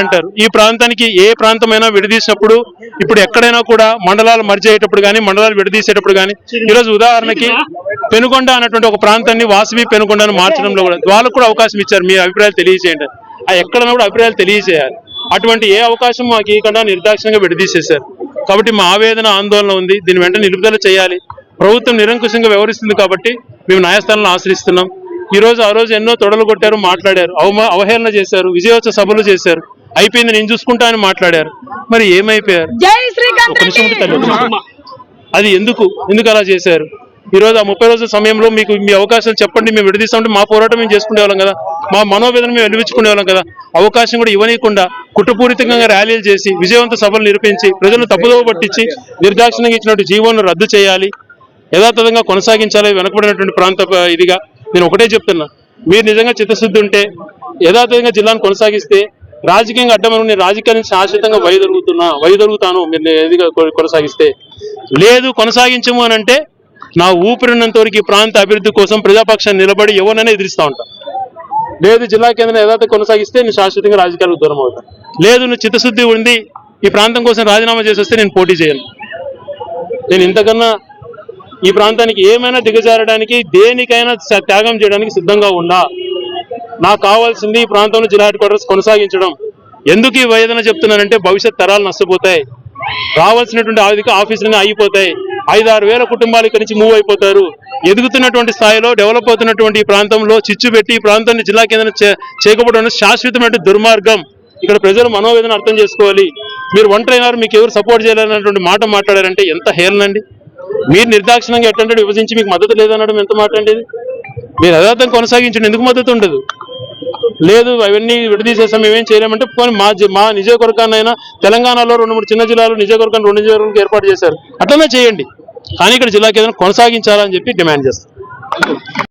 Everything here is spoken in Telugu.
అంటారు. ఈ ప్రాంతానికి ఏ ప్రాంతమైనా విడదీసినప్పుడు ఇప్పుడు ఎక్కడైనా కూడా మండలాలు మర్జ్ అయ్యేటప్పుడు కానీ మండలాలు విడదీసేటప్పుడు కానీ ఈరోజు ఉదాహరణకి పెనుకొండ అన్నటువంటి ఒక ప్రాంతాన్ని వాసవి పెనుకొండను మార్చడంలో కూడా వాళ్ళకు కూడా అవకాశం ఇచ్చారు. మీ అభిప్రాయాలు తెలియజేయండి. ఆ ఎక్కడైనా కూడా అభిప్రాయాలు తెలియజేయాలి. అటువంటి ఏ అవకాశం మాకు ఇవ్వకుండా నిర్దాక్షిణంగా విడదీసేశారు. కాబట్టి మా ఆవేదన ఆందోళన ఉంది. దీని వెంట నిలుపుదల చేయాలి. ప్రభుత్వం నిరంకుశంగా వ్యవహరిస్తుంది కాబట్టి మేము న్యాయస్థానాలను ఆశ్రయిస్తున్నాం. ఈ రోజు ఆ రోజు ఎన్నో తొడలు కొట్టారు మాట్లాడారు అవమ అవహేళన చేశారు విజయోత్సవ సభలు చేశారు. అయిపోయింది నేను చూసుకుంటా అని మాట్లాడారు. మరి ఏమైపోయారు? ఒక నిమిషం తల్లి. అది ఎందుకు? ఎందుకు అలా చేశారు? ఈ రోజు ఆ ముప్పై రోజుల సమయంలో మీకు మీ అవకాశాలు చెప్పండి మేము విడదీస్తామంటే మా పోరాటం మేము చేసుకునే కదా. మా మనోవేదన మేము వెలిపించుకునే వాళ్ళం కదా. అవకాశం కూడా ఇవ్వనీయకుండా కుట్రపూరితంగా ర్యాలీలు చేసి విజయవంత సభలు నిర్వహించి ప్రజలను తప్పుదోవ పట్టించి నిర్దాక్షిణ్యంగా ఇచ్చినటువంటి జీవోను రద్దు చేయాలి. యథాతథంగా కొనసాగించాలి వెనకబడినటువంటి ప్రాంత ఇదిగా నేను ఒకటే చెప్తున్నా. మీరు నిజంగా చిత్తశుద్ధి ఉంటే యథాతథంగా జిల్లాను కొనసాగిస్తే రాజకీయంగా అడ్డమని నేను రాజకీయాన్ని శాశ్వతంగా వైదొలుగుతున్నా వైదొలుగుతాను మీరు ఎదిగా కొనసాగిస్తే. లేదు కొనసాగించము అని అంటే నా ఊపిరినంత వరకు ఈ ప్రాంత అభివృద్ధి కోసం ప్రజాపక్షాన్ని నిలబడి ఎవరినైనా ఎదిరిస్తూ ఉంటాను లేదు జిల్లా కేంద్రం ఏదైతే కొనసాగిస్తే నేను శాశ్వతంగా రాజకీయాలకు దూరం అవుతాను లేదు నువ్వు చిత్తశుద్ధి ఉంది ఈ ప్రాంతం కోసం రాజీనామా చేసి వస్తే నేను పోటీ చేయను. నేను ఇంతకన్నా ఈ ప్రాంతానికి ఏమైనా దిగజారడానికి దేనికైనా త్యాగం చేయడానికి సిద్ధంగా ఉన్నా. నాకు కావాల్సింది ఈ ప్రాంతంలో జిల్లా హెడ్ క్వార్టర్స్ కొనసాగించడం. ఎందుకు ఈ వేదన చెప్తున్నానంటే భవిష్యత్ తరాలు నష్టపోతాయి. రావాల్సినటువంటి ఆర్థిక ఆఫీసులన్నీ ఐదు ఐదారు వేల కుటుంబాలు ఇక్కడి నుంచి మూవ్ అయిపోతారు. ఎదుగుతున్నటువంటి స్థాయిలో డెవలప్ అవుతున్నటువంటి ఈ ప్రాంతంలో చిచ్చు పెట్టి ఈ ప్రాంతాన్ని జిల్లా కేంద్రం చేయకపోవడం శాశ్వతమైన దుర్మార్గం. ఇక్కడ ప్రజలు మనోవేదన అర్థం చేసుకోవాలి. మీరు ఒంటరైనారు మీకు ఎవరు సపోర్ట్ చేయాలన్నటువంటి మాట మాట్లాడారంటే ఎంత హేళనండి మీరు నిర్దాక్షిణంగా ఎట్టంటే విభజించి మీకు మద్దతు లేదనడం ఎంత మాట అండి మీరు యథార్థం కొనసాగించండి ఎందుకు మద్దతు ఉండదు? లేదు అవన్నీ విడదీసేసాం మేమేం చేయలేమంటే కానీ మా మా నిజవర్గాన్నైనా తెలంగాణలో రెండు మూడు చిన్న జిల్లాలు నిజవర్గం రెండు నిజవర్గాలకు ఏర్పాటు చేశారు. అట్లనే చేయండి. కానీ ఇక్కడ జిల్లా కేంద్రం కొనసాగించాలని చెప్పి డిమాండ్ చేస్తాం.